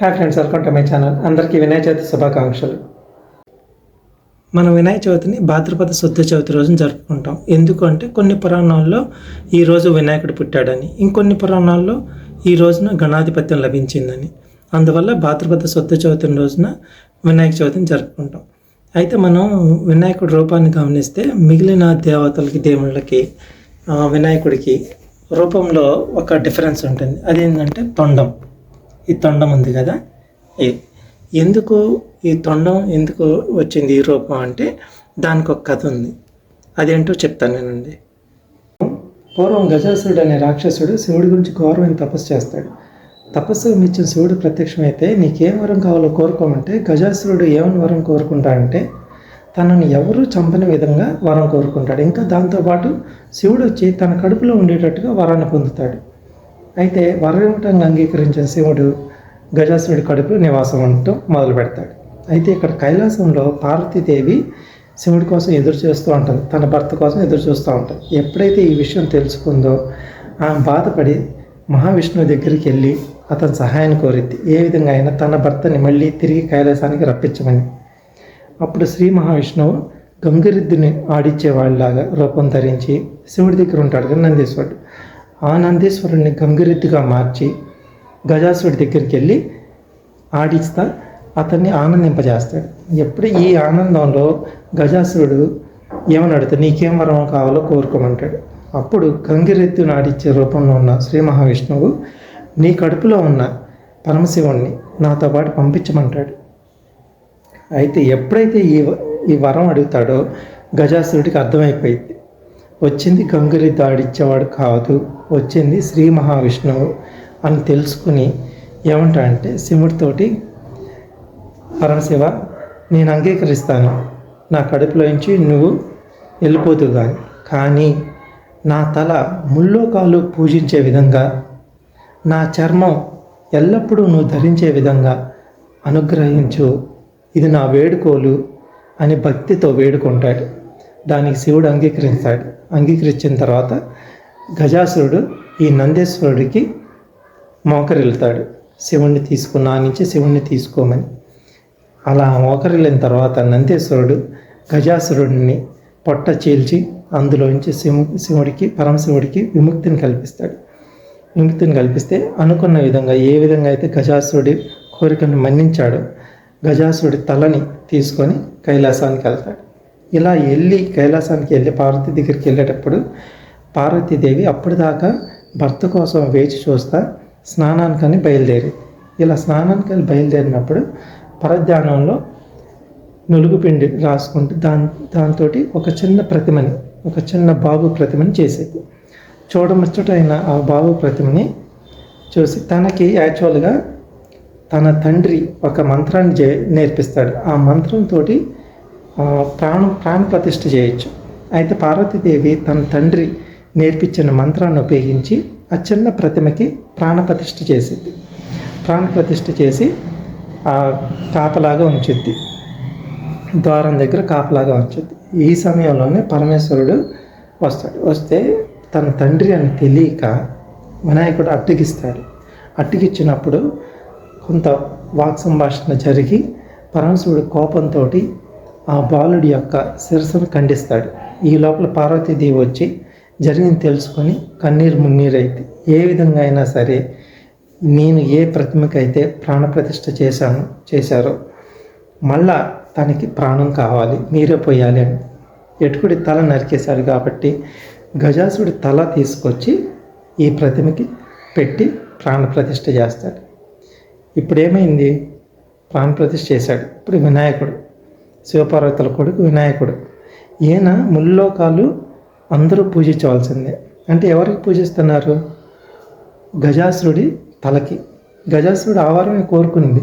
Hi friends welcome to my channel అందరికీ వినాయక చవితి శుభాకాంక్షలు. మనం వినాయక చవితిని భాద్రపద శుద్ధ చవితి రోజున జరుపుకుంటాం. ఎందుకంటే కొన్ని పురాణాల్లో ఈ రోజు వినాయకుడు పుట్టాడని ఇంకొన్ని పురాణాల్లో ఈ రోజున గణాధిపత్యం లభించిందని. అందువల్ల భాద్రపద శుద్ధ చవితి రోజున వినాయక చవితిని జరుపుకుంటాం. అయితే మనం వినాయకుడి రూపాన్ని గమనిస్తే మిగిలిన దేవతలకి దేవుళ్ళకి వినాయకుడికి రూపంలో ఒక డిఫరెన్స్ ఉంటుంది. అదేంటంటే తొండం. ఈ తొండం ఉంది కదా? ఇది ఎందుకు ఈ తొండం ఎందుకు వచ్చింది ఈ రూపం అంటే దానికి ఒక కథ ఉంది. అదేంటో చెప్తాను నేనండి. పూర్వం గజాసురుడు అనే రాక్షసుడు శివుడి గురించి ఘోరమైన తపస్సు చేస్తాడు. తపస్సు మెచ్చిన శివుడు ప్రత్యక్షమైతే నీకేం వరం కావాలో కోరుకోమంటే గజాసురుడు ఏమని వరం కోరుకుంటాడంటే తనను ఎవరూ చంపని విధంగా వరం కోరుకుంటాడు. ఇంకా దాంతోపాటు శివుడు వచ్చి తన కడుపులో ఉండేటట్టుగా వరాన్ని పొందుతాడు. అయితే వరం అంగీకరించిన శివుడు గజాసురుడి కడుపులో నివాసం ఉండటం మొదలు పెడతాడు. అయితే ఇక్కడ కైలాసంలో పార్వతీదేవి శివుడి కోసం ఎదురు చూస్తూ ఉంటుంది. తన భర్త కోసం ఎదురు చూస్తూ ఉంటుంది. ఎప్పుడైతే ఈ విషయం తెలుసుకుందో ఆమె బాధపడి మహావిష్ణువు దగ్గరికి వెళ్ళి అతని సహాయం కోరింది ఏ విధంగా అయినా తన భర్తని మళ్ళీ తిరిగి కైలాసానికి రప్పించమని. అప్పుడు శ్రీ మహావిష్ణువు గంగిరెద్దుని ఆడిచ్చేవాళ్ళలాగా రూపం ధరించి శివుడి దగ్గర ఉంటాడు కదా నందీశ్వరుడు. ఆ నందీశ్వరుడిని గంగిరెద్దుగా మార్చి గజాసురుడి దగ్గరికి వెళ్ళి ఆడిస్తా అతన్ని ఆనందింపజేస్తాడు. ఎప్పుడు ఈ ఆనందంలో గజాసురుడు ఏమని నీకేం వరం కావాలో కోరుకోమంటాడు. అప్పుడు గంగిరెద్దుని ఆడిచ్చే రూపంలో ఉన్న శ్రీ మహావిష్ణువు నీ కడుపులో ఉన్న పరమశివుణ్ణి నాతో పాటు పంపించమంటాడు. అయితే ఎప్పుడైతే ఈ ఈ వరం అడుగుతాడో గజాసురుడికి అర్థమైపోయింది. వచ్చింది గంగిరెద్దు ఆడిచ్చేవాడు కాదు. వచ్చింది శ్రీ మహావిష్ణువు అని తెలుసుకుని ఏమంటాడంటే శివుడితోటి పరమశివ నేను అంగీకరిస్తాను. నా కడుపులోంచి నువ్వు వెళ్ళిపోతూ కానీ కానీ నా తల ముల్లోకాలు పూజించే విధంగా నా చర్మం ఎల్లప్పుడూ నువ్వు ధరించే విధంగా అనుగ్రహించు. ఇది నా వేడుకోలు అని భక్తితో వేడుకుంటాడు. దానికి శివుడు అంగీకరిస్తాడు అంగీకరించిన తర్వాత గజాసురుడు ఈ నందేశ్వరుడికి మోకరిల్లుతాడు. శివుణ్ణి తీసుకున్న నుంచి శివుణ్ణి తీసుకోమని. అలా మోకరిల్లిన తర్వాత నందేశ్వరుడు గజాసురుడిని పొట్ట చీల్చి అందులోంచి శివు శివుడికి పరమశివుడికి విముక్తిని కల్పిస్తాడు. విముక్తిని కల్పిస్తే అనుకున్న విధంగా ఏ విధంగా అయితే గజాసురుడి కోరికను మన్నించాడో గజాసురుడి తలని తీసుకొని కైలాసానికి వెళ్తాడు. ఇలా వెళ్ళి కైలాసానికి వెళ్ళి పార్వతి దగ్గరికి వెళ్ళేటప్పుడు పార్వతీదేవి అప్పటిదాకా భర్త కోసం వేచి చూస్తా స్నానానికని బయలుదేరి. ఇలా స్నానానికి బయలుదేరినప్పుడు పరధ్యానంలో నులుగుపిండి రాసుకుంటూ దాని దాంతో ఒక చిన్న ప్రతిమని ఒక చిన్న బాబు ప్రతిమని చేసేది. చూడముచ్చటైన ఆ బాబు ప్రతిమని చూసి తనకి యాక్చువల్గా తన తండ్రి ఒక మంత్రాన్ని చే నేర్పిస్తాడు. ఆ మంత్రంతో ప్రాణం ప్రాణ ప్రతిష్ఠ చేయొచ్చు. అయితే పార్వతీదేవి తన తండ్రి నేర్పించిన మంత్రాన్ని ఉపయోగించి ఆ చిన్న ప్రతిమకి ప్రాణప్రతిష్ఠ చేసిద్ది చేసింది చేసి ఆ కాపలాగా ఉంచుద్ది ద్వారం దగ్గర కాపలాగా ఉంచుద్ది ఈ సమయంలోనే పరమేశ్వరుడు వస్తాడు. వస్తే తన తండ్రి అని తెలియక వినాయకుడు అడ్డగిస్తాడు. అడ్డగిచ్చినప్పుడు కొంత వాక్ సంభాషణ జరిగి పరమేశ్వరుడు కోపంతో ఆ బాలుడి యొక్క శిరస్సును ఖండిస్తాడు. ఈ లోపల పార్వతీదేవి వచ్చి జరిగింది తెలుసుకొని కన్నీరు మున్నీరైతే. ఏ విధంగా అయినా సరే నేను ఏ ప్రతిమకైతే ప్రాణప్రతిష్ఠ చేశాను చేశారో మళ్ళా తనకి ప్రాణం కావాలి మీరే పోయాలి అని. ఎటుకుడి తల నరికేశాడు కాబట్టి గజాసుడి తల తీసుకొచ్చి ఈ ప్రతిమకి పెట్టి ప్రాణప్రతిష్ఠ చేస్తాడు. ఇప్పుడు ఏమైంది ప్రాణప్రతిష్ఠ చేశాడు. ఇప్పుడు వినాయకుడు శివపార్వతుల కొడుకు వినాయకుడు. ఈయన ముల్లోకాలు అందరూ పూజించవలసిందే. అంటే ఎవరికి పూజిస్తున్నారు? గజాసురుడి తలకి. గజాసురుడు ఆవారమే కోరుకుంది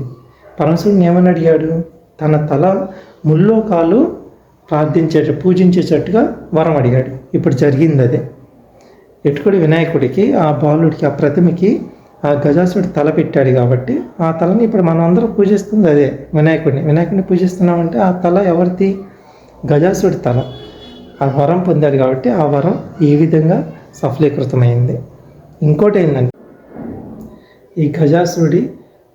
పరమశివుడిని ఏమని అడిగాడు? తన తల ముల్లోకాలు ప్రార్థించేట పూజించేటట్టుగా వరం అడిగాడు. ఇప్పుడు జరిగింది అదే. ఎటుకుడి వినాయకుడికి ఆ బాలుడికి ఆ ప్రతిమకి ఆ గజాసుడి తల పెట్టాడు కాబట్టి ఆ తలని ఇప్పుడు మనం అందరం పూజిస్తుంది అదే వినాయకుడిని. వినాయకుడిని పూజిస్తున్నామంటే ఆ తల ఎవరిది? గజాసుడి తల. ఆ వరం పొందాడు కాబట్టి ఆ వరం ఈ విధంగా సఫలీకృతమైంది. ఇంకోటి ఏంటంటే ఈ గజాసురుడి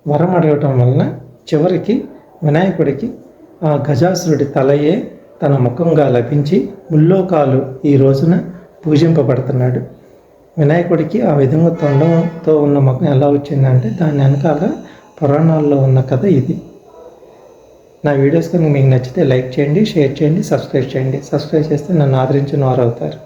వరం అడగటం వలన చివరికి వినాయకుడికి ఆ గజాసురుడి తలయే తన ముఖంగా లభించి ముల్లోకాలు ఈ రోజున పూజింపబడుతున్నాడు. వినాయకుడికి ఆ విధంగా తొండంతో ఉన్న ముఖం ఎలా వచ్చిందంటే దాని వెనకాల పురాణాల్లో ఉన్న కథ ఇది. నా వీడియోస్ కనుక మీకు నచ్చితే లైక్ చేయండి షేర్ చేయండి సబ్స్క్రైబ్ చేయండి. సబ్స్క్రైబ్ చేస్తే నన్ను ఆదరించిన వారు అవుతారు.